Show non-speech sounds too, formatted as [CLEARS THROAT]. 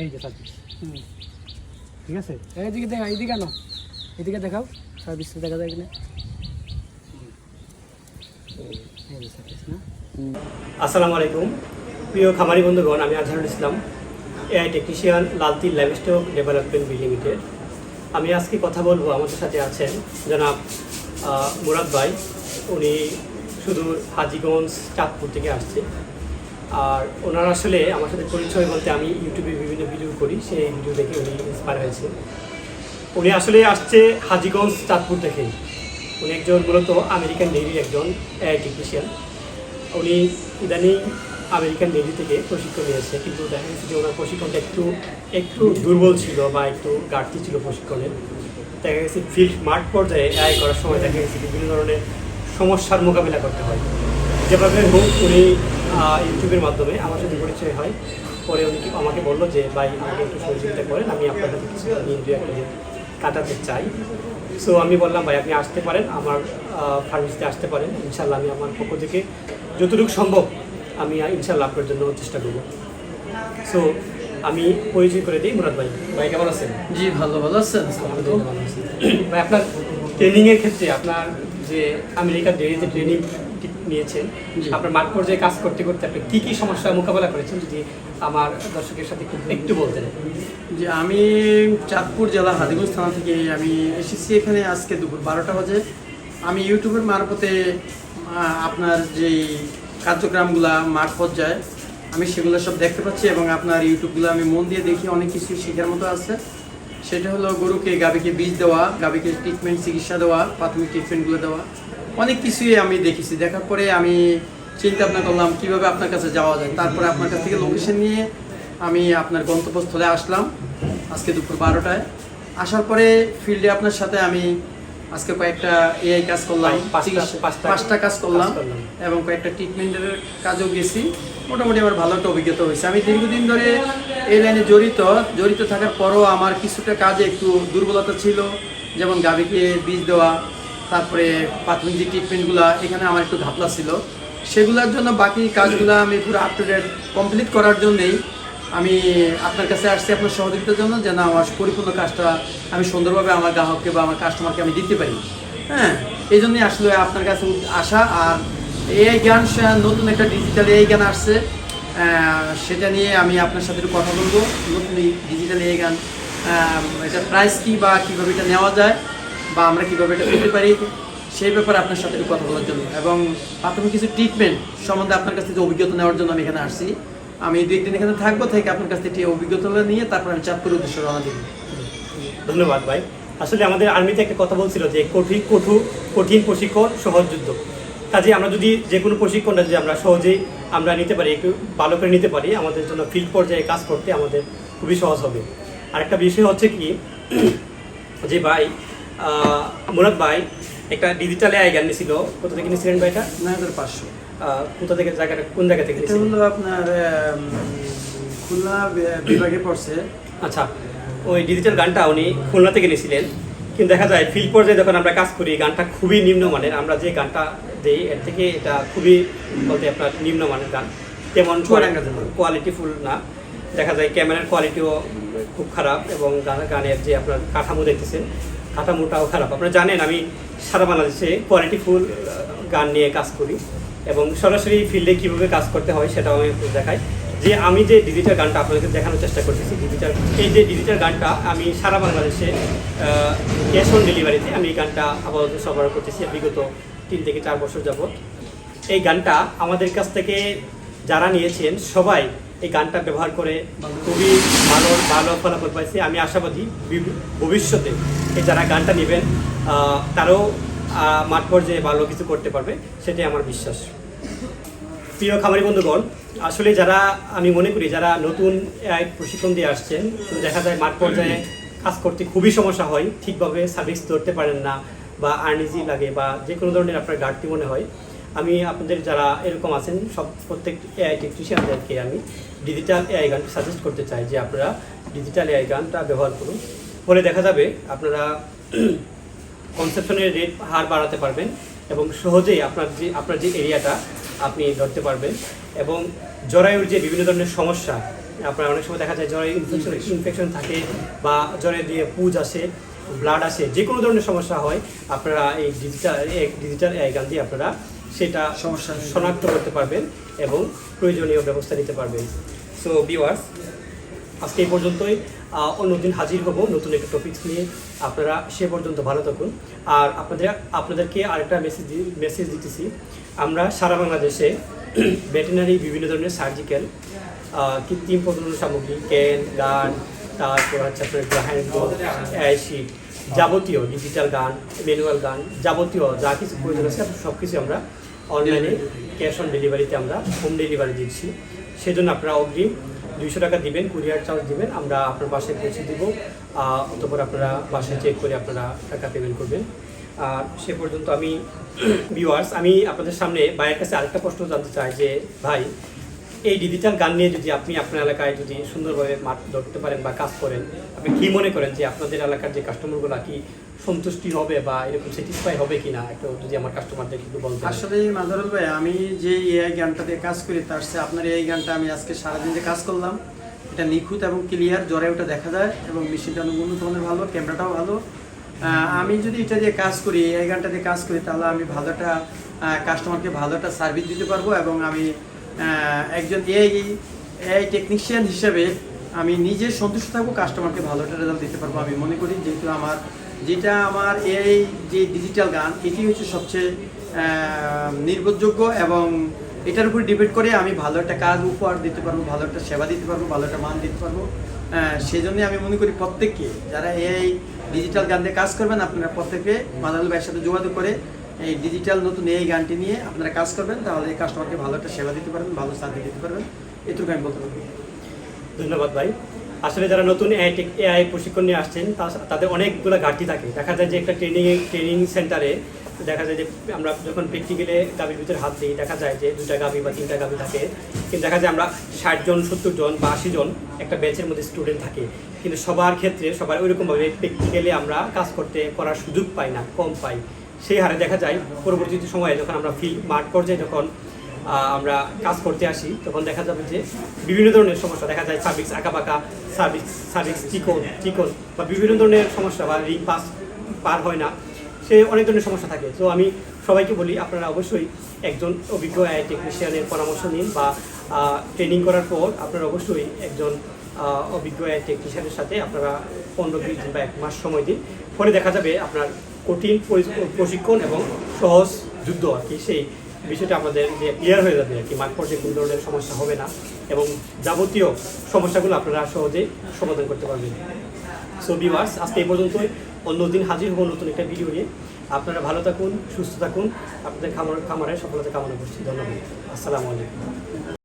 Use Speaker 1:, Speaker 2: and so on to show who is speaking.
Speaker 1: এই যে ঠিক আছে?
Speaker 2: এইদিকে দেখা এইদিকে আনো। এদিকে দেখাও। সার্ভিস দেখা যায় কিনা।
Speaker 3: আসসালামু আলাইকুম। প্রিয় খামারি বন্ধুগণ, আমি Azharul Islam, AI technician Lalteer livestock development B limited. আমি আজকে কথা বলব, আমাদের সাথে আছেন জনাব মুরাদ ভাই। উনি শুধু হাজিগঞ্জ চাঁদপুর থেকে আসছে। আর ওনার আসলে আমার সাথে পরিচয় বলতে আমি ইউটিউবে বিভিন্ন ভিডিও করি, সেই ভিডিও দেখে উনি ইন্সপায়ার হয়েছে। উনি আসলে আসছে হাজিগঞ্জ, চাঁদপুর থেকে। উনি একজন মূলত আমেরিকান নেভির একজন এআই টেকনিশিয়ান উনি ইদানিং আমেরিকান নেভি থেকে প্রশিক্ষণ নিয়েছে, কিন্তু দেখা গেছে যে ওনার প্রশিক্ষণটা একটু একটু দুর্বল ছিল বা একটু ঘাটতি ছিল প্রশিক্ষণের। দেখা গেছে ফিল্ড মাঠ পর্যায়ে এআই করার সময় দেখা গেছে বিভিন্ন ধরনের সমস্যার মোকাবিলা করতে হয়। যেভাবে হোক উনি ইউটিউবের মাধ্যমে আমার সাথে পরিচয় হয়। পরে উনি কি- আমাকে বলল যে ভাই আমাকে একটু সহযোগিতা করেন আমি আপনার কাছে কিছু দিন দু একটা কাটাতে চাই। সো আমি বললাম ভাই আপনি আসতে পারেন আমার ফার্মেসিতে আসতে পারেন। ইনশাল্লাহ আমি আমার পক্ষ থেকে যতটুকু সম্ভব আমি ইনশাল্লাহ আপনার জন্য চেষ্টা করব। সো আমি পরিচয় করে দিই মুরাদ ভাই। ভাই কেমন আছেন?
Speaker 2: জি ভালো ভালো আছেন।
Speaker 3: ভাই আপনার ট্রেনিংয়ের ক্ষেত্রে আপনার যে আমেরিকার ডেরিতে ট্রেনিং নিয়েছেন। আপনার মাঠ পর্যায়ে কাজ করতে করতে আপনি কী কী সমস্যার মোকাবেলা করেছেন যদি আমার দর্শকের সাথে একটু একটু বলতেন?
Speaker 4: যে আমি চাঁদপুর জেলা হাদিগঞ্জ থানা থেকে আমি এসেছি এখানে আজকে দুপুর বারোটা বাজে। আমি ইউটিউবের মারফতে আপনার যেই কার্যক্রমগুলা মাঠ পর্যায়ে আমি সেগুলো সব দেখতে পাচ্ছি এবং আপনার ইউটিউবগুলো আমি মন দিয়ে দেখি অনেক কিছু শেখার মতো আছে। সেটা হলো গরুকে গাভীকে বীজ দেওয়া গাভীকে ট্রিটমেন্ট চিকিৎসা দেওয়া প্রাথমিক ট্রিটমেন্টগুলো দেওয়া। অনেক কিছুই আমি দেখেছি। দেখার পরে আমি চিন্তা ভাবনা করলাম কীভাবে আপনার কাছে যাওয়া যায়। তারপরে আপনার কাছ থেকে লোকেশন নিয়ে আমি আপনার গন্তব্যস্থলে আসলাম আজকে দুপুর বারোটায়। আসার পরে ফিল্ডে আপনার সাথে আমি আজকে কয়েকটা এআই কাজ করলাম
Speaker 3: পাঁচটা-
Speaker 4: কাজ করলাম। এবং কয়েকটা ট্রিটমেন্টের কাজও গেছি। মোটামুটি আমার ভালো একটা অভিজ্ঞতা হয়েছে। আমি দীর্ঘদিন ধরে এই লাইনে জড়িত। জড়িত থাকার পরও আমার কিছুটা কাজে একটু দুর্বলতা ছিল যেমন গাভীকে বীজ দেওয়া তারপরে প্রাথমিক যে ট্রিটমেন্টগুলো এখানে আমার একটু ঘাপলা ছিল। সেগুলোর জন্য বাকি কাজগুলো আমি পুরো আপ টু ডেট কমপ্লিট করার জন্যেই আমি আপনার কাছে আসছি আপনার সহযোগিতার জন্য যেন আমার পরিপূর্ণ কাজটা আমি সুন্দরভাবে আমার গ্রাহককে বা আমার কাস্টমারকে আমি দিতে পারি। হ্যাঁ এই জন্যই আসলে আপনার কাছে আসা আর এআই জ্ঞান নতুন একটা ডিজিটাল এআই জ্ঞান আসছে। সেটা নিয়ে আমি আপনার সাথে একটু কথা বলব। নতুন এই ডিজিটাল এআই গান এটা প্রাইস কী বা কীভাবে এটা নেওয়া যায়। বা আমরা কীভাবে এটা পেতে পারি, সেই ব্যাপারে আপনার সাথে একটু কথা বলার জন্য। এবং প্রাথমিক কিছু ট্রিটমেন্ট সম্বন্ধে আপনার কাছ থেকে অভিজ্ঞতা নেওয়ার জন্য আমি এখানে আসছি। আমি দু একদিন এখানে থাকব, থেকে আপনার কাছ থেকে অভিজ্ঞতা নিয়ে তারপর আমি চাঁদপুর উদ্দেশ্যে রওনা দিব।
Speaker 3: ধন্যবাদ ভাই। আসলে আমাদের আর্মিতে একটা কথা বলছিল যে কঠিন কঠোর কঠিন প্রশিক্ষণ সহজ যুদ্ধ। কাজে আমরা যদি যে কোনো প্রশিক্ষণটা যদি আমরা সহজেই আমরা নিতে পারি, একটু ভালো করে নিতে পারি, আমাদের জন্য ফিল্ড পর্যায়ে কাজ করতে আমাদের খুবই সহজ হবে। আরেকটা বিষয় হচ্ছে কি, যে ভাই মুরাদ ভাই একটা ডিজিটাল এআই গান নিয়েছিল কোথা থেকে নিয়েছিলেন ভাই এটা
Speaker 4: নয় হাজার পাঁচশো।
Speaker 3: কোথা থেকে জায়গাটা কোন জায়গা থেকে
Speaker 4: এটা হলো আপনার খুলনা বিভাগে পড়ছে।
Speaker 3: আচ্ছা ওই ডিজিটাল গানটা উনি খুলনা থেকে নিয়েছিলেন কিন্তু দেখা যায় ফিল্ড পর্যায়ে যখন আমরা কাজ করি গানটা খুবই নিম্নমানের। আমরা যে গানটা দিই এর থেকে এটা খুবই বলতে আপনার নিম্নমানের গান। তেমন। কোয়ালিটিফুল না। দেখা যায় ক্যামেরার কোয়ালিটিও খুব খারাপ এবং গানের যে আপনার কাঠামো দেখতেছেন কাঠামোটাও খারাপ। আপনারা জানেন আমি সারা বাংলাদেশে কোয়ালিটিফুল গান নিয়ে কাজ করি এবং সরাসরি ফিল্ডে কীভাবে কাজ করতে হয় সেটাও আমি দেখাই। যে আমি যে ডিজিটাল গানটা আপনাদেরকে দেখানোর চেষ্টা করতেছি ডিজিটাল এই যে ডিজিটাল গানটা আমি সারা বাংলাদেশে ক্যাশ অন ডেলিভারিতে আমি এই গানটা আপাতত সরবরাহ করতেছি বিগত তিন থেকে চার বছর যাবত এই গানটা আমাদের কাছ থেকে যারা নিয়েছেন সবাই এই গানটা ব্যবহার করে খুবই ভালো ভালো ফলাফল পাইছে। আমি আশাবাদী ভবিষ্যতে যারা গানটা নেবেন তারাও মাঠ পর্যায়ে ভালো কিছু করতে পারবে, সেটাই আমার বিশ্বাস। প্রিয় খামারি বন্ধুগণ, আসলে যারা, আমি মনে করি যারা নতুন প্রশিক্ষণ দিয়ে আসছেন দেখা যায় মাঠ পর্যায়ে কাজ করতে খুবই সমস্যা হয়, ঠিকভাবে সার্ভিস ধরতে পারেন না, বা আর্নিজি লাগে, বা যে কোনো ধরনের আপনার ঘাটতি মনে হয়, আমি আপনাদের যারা এরকম আছেন, সব প্রত্যেক এআই টেকনিশিয়ানদেরকে আমি ডিজিটাল এআই গান সাজেস্ট করতে চাই যে আপনারা ডিজিটাল এআই গানটা ব্যবহার করুন। ফলে দেখা যাবে আপনারা কনসেপশনের রেট হার বাড়াতে পারবেন এবং সহজেই আপনার যে আপনার যে এরিয়াটা আপনি ধরতে পারবেন এবং জরায়ুর যে বিভিন্ন ধরনের সমস্যা আপনার অনেক সময় দেখা যায় জ্বরে ইনফেকশন ইনফেকশন থাকে বা জ্বরে দিয়ে পুজ আসে ব্লাড আসে যে কোনো ধরনের সমস্যা হয় আপনারা এই ডিজিটাল ডিজিটাল গান দিয়ে আপনারা সেটা
Speaker 4: সমস্যা
Speaker 3: শনাক্ত করতে পারবেন এবং প্রয়োজনীয় ব্যবস্থা নিতে পারবেন। সো ভিউয়ার্স আজকে এই পর্যন্তই। আহ, অন্যদিন হাজির হব নতুন একটা টপিকস নিয়ে। আপনারা সে পর্যন্ত ভালো থাকুন। আর আপনাদের আপনাদেরকে আরেকটা মেসেজ মেসেজ দিতেছি। আমরা সারা বাংলাদেশে [CLEARS THROAT] ভেটেনারি বিভিন্ন ধরনের সার্জিক্যাল কৃত্রিম প্রজনন সামগ্রী ক্যান গান তারপর হচ্ছে আপনার গ্রাহাইন্ড অ্যাশিড যাবতীয় ডিজিটাল গান ম্যানুয়াল গান যাবতীয় যা কিছু প্রয়োজন আছে সব কিছু আমরা অনলাইনে ক্যাশ অন ডেলিভারিতে আমরা হোম ডেলিভারি দিচ্ছি। সেজন্য আপনারা অগ্রিম দুইশো টাকা দিবেন কুরিয়ার চার্জ দিবেন, আমরা আপনার বাসায় পৌঁছে দিব। অতপর আপনারা বাসায় চেক করে আপনারা টাকা পেমেন্ট করবেন। আর সে পর্যন্ত আমি ভিউয়ার্স আমি আপনাদের সামনে ভাইয়ের কাছে আরেকটা প্রশ্ন জানতে চাই যে, ভাই, এই ডিজিটাল গান নিয়ে যদি আপনি আপনার এলাকায় যদি সুন্দরভাবে মাঠ ধরতে পারেন বা কাজ করেন, আপনি কি মনে করেন যে আপনাদের এলাকার যে কাস্টমারগুলো কি সন্তুষ্টি হবে বা এরকম স্যাটিসফাই হবে কিনা, একটু যদি আমার কাস্টমারদের একটু বলতেন।
Speaker 4: আসলে মাদারুল ভাই, আমি যে এআই গানটা দিয়ে কাজ করি, তার চেয়ে আপনার এই গানটা আমি আজকে সারাদিন যে কাজ করলাম, এটা নিখুঁত এবং ক্লিয়ার জ্বরে ওটা দেখা যায় এবং মেশিনটা উন্নত মানের ভালো, ক্যামেরাটাও ভালো। আমি যদি এটা দিয়ে কাজ করি এই গানটা দিয়ে কাজ করি, তাহলে আমি ভালো একটা কাস্টমারকে ভালো একটা সার্ভিস দিতে পারব এবং আমি একজন এআই এআই টেকনিশিয়ান হিসেবে আমি নিজে সন্তুষ্ট থাকব কাস্টমারকে ভালো একটা রেজাল্ট দিতে পারব, আমি মনে করি, যেহেতু আমার যেটা আমার এই যে ডিজিটাল গান, এটি হচ্ছে সবচেয়ে নির্ভরযোগ্য এবং এটার উপর ডিপেন্ড করে আমি ভালো একটা কাজ উপহার দিতে পারব, ভালো একটা সেবা দিতে পারব, ভালো একটা মান দিতে পারব। সেই জন্য আমি মনে করি প্রত্যেককে, যারা এই ডিজিটাল গান কাজ করবেন, আপনারা প্রত্যেকে মাদারুল ভাইয়ের সাথে যোগাযোগ করে এই ডিজিটাল নতুন এই গানটি নিয়ে আপনারা কাজ করবেন, তাহলে এই কাস্টমারকে ভালো একটা সেবা দিতে পারবেন, ভালো সার্ভিস দিতে পারবেন। এটুকু আমি বলতে পারব।
Speaker 3: ধন্যবাদ ভাই। আসলে যারা নতুন এআই প্রশিক্ষণ নিয়ে আসছেন তাদের অনেকগুলো ঘাটতি থাকে। দেখা যায় যে একটা ট্রেনিং ট্রেনিং সেন্টারে দেখা যায় যে আমরা যখন প্র্যাকটিক্যালে গাভীর ভিতরে হাত দিই, দেখা যায় যে দুটা গাভী বা তিনটা গাভী থাকে। কিন্তু দেখা যায় আমরা ষাট জন, সত্তর জন বা আশি জন একটা ব্যাচের মধ্যে স্টুডেন্ট থাকে। কিন্তু সবার ক্ষেত্রে সবার ওইরকমভাবে প্র্যাকটিক্যালি আমরা কাজ করতে, করার সুযোগ পাই না, কম পাই। সেই হারে দেখা যায় পরবর্তী সময়ে যখন আমরা ফিল্ড মাঠ পর্যায়ে যখন আমরা কাজ করতে আসি, তখন দেখা যাবে যে বিভিন্ন ধরনের সমস্যা, দেখা যায় সার্ভিস আঁকা বাঁকা সার্ভিস সার্ভিস চিকন চিকন বা বিভিন্ন ধরনের সমস্যা বা রিং পাস পার হয় না, সে অনেক ধরনের সমস্যা থাকে। তো আমি সবাইকে বলি, আপনারা অবশ্যই একজন অভিজ্ঞ আই টেকনিশিয়ানের পরামর্শ নিন বা ট্রেনিং করার পর আপনারা অবশ্যই একজন অভিজ্ঞ আই টেকনিশিয়ানের সাথে আপনারা পনেরো বিশ দিন বা এক মাস সময় দিন। ফলে দেখা যাবে আপনার কঠিন পরি- প্রশিক্ষণ এবং সহজ যুদ্ধ আর কি, সেই বিষয়টা আমাদের যে ক্লিয়ার হয়ে যাবে আর কি। মাঠ পর্যায়ে কোনো ধরনের সমস্যা হবে না এবং যাবতীয় সমস্যাগুলো আপনারা সহজেই সমাধান করতে পারবেন। সো বিভার্স আজকে এই পর্যন্তই। অন্যদিন হাজির হব নতুন একটা ভিডিও নিয়ে। আপনারা ভালো থাকুন, সুস্থ থাকুন। আপনাদের খামার খামারে সফলতা কামনা করছি। ধন্যবাদ। আসসালামু আলাইকুম।